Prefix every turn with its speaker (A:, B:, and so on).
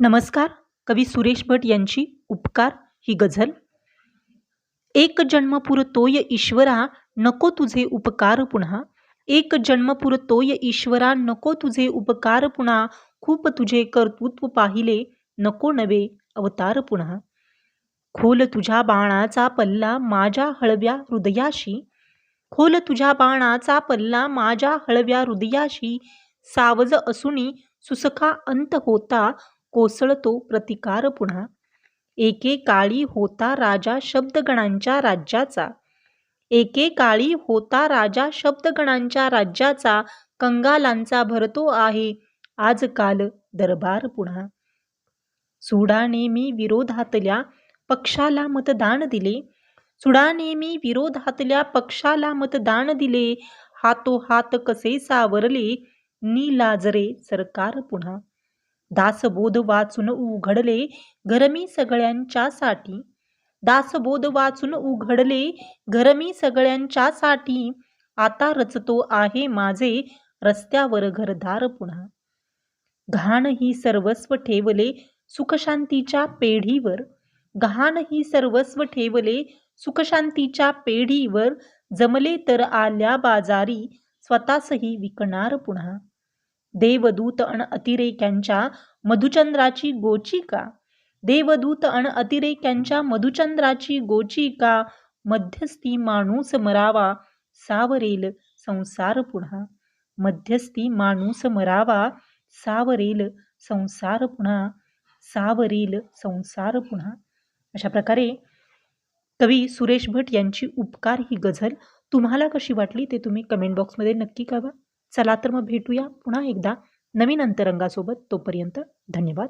A: नमस्कार कवी सुरेश भट यांची उपकार ही गझल. एक जन्मपुर तोय ईश्वरा नको तुझे उपकार पुन्हा. एक जन्मपुर तोय ईश्वरा नको तुझे उपकार पुन्हा. खूप तुझे कर्तृत्व पाहिले नको नवे अवतार पुन्हा. खोल तुझ्या बाणाचा पल्ला माझ्या हळव्या हृदयाशी. खोल तुझ्या बाणाचा पल्ला माझ्या हळव्या हृदयाशी. सावज असुनी सुसखा अंत होता कोसळतो प्रतिकार पुन्हा. एकेकाळी होता राजा शब्दगणांच्या राज्याचा. एकेकाळी होता राजा शब्दगणांच्या राज्याचा. कंगालांचा भरतो आहे आजकाल दरबार पुन्हा. सुडाने मी विरोधातल्या पक्षाला मतदान दिले. सुडाने मी विरोधातल्या पक्षाला मतदान दिले. हातोहात कसे सावरले? नीलाजरे सरकार पुन्हा. दासबोध वाचून उघडले गरमी सगळ्यांच्यासाठी. दासबोध वाचून उघडले गरमी सगळ्यांच्यासाठी. आता रचतो आहे माझे रस्त्यावर घरदार पुन्हा. घाण ही सर्वस्व ठेवले सुखशांतीच्या पेढीवर. घाण ही सर्वस्व ठेवले सुखशांतीच्या पेढीवर. जमले तर आल्या बाजारी स्वतःसही विकणार पुन्हा. देवदूत अण अतिरेक्यांच्या मधुचंद्राची गोचिका देवदूत अण अतिरेक्यांच्या मधुचंद्राची गोचिका मध्यस्थी माणूस मरावा सावरेल संसार पुन्हा. मध्यस्थी माणूस मरावा सावरेल संसार पुन्हा. सावरेल संसार पुन्हा. अशा प्रकारे कवी सुरेश भट यांची उपकार ही गझल तुम्हाला कशी वाटली ते तुम्ही कमेंट बॉक्समध्ये नक्की कळवा. चला तर मग भेटूया पुन्हा एकदा नवीन अंतरंगासोबत. तोपर्यंत धन्यवाद.